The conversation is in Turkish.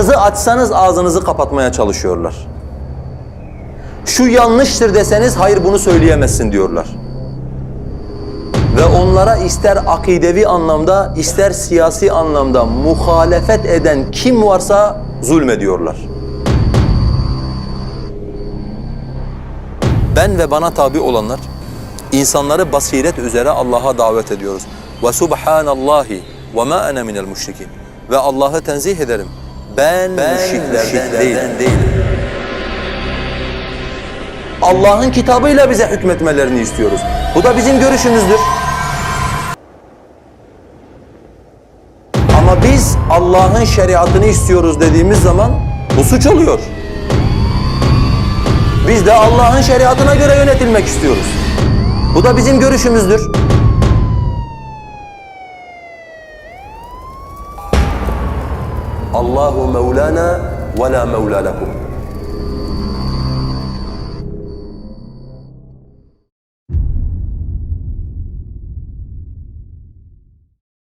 ağzınızı açsanız ağzınızı kapatmaya çalışıyorlar. Şu yanlıştır deseniz hayır bunu söyleyemezsin diyorlar. Ve onlara ister akidevi anlamda ister siyasi anlamda muhalefet eden kim varsa zulmediyorlar. Ben ve bana tabi olanlar insanları basiret üzere Allah'a davet ediyoruz. Ve subhanallahi ve ma ana minel müşrikin. Ve Allah'ı tenzih ederim. Ben, müşriklerden, değilim. Allah'ın kitabıyla bize hükmetmelerini istiyoruz. Bu da bizim görüşümüzdür. Ama biz Allah'ın şeriatını istiyoruz dediğimiz zaman bu suç oluyor. Biz de Allah'ın şeriatına göre yönetilmek istiyoruz. Bu da bizim görüşümüzdür. الله مولانا ولا مولى لكم.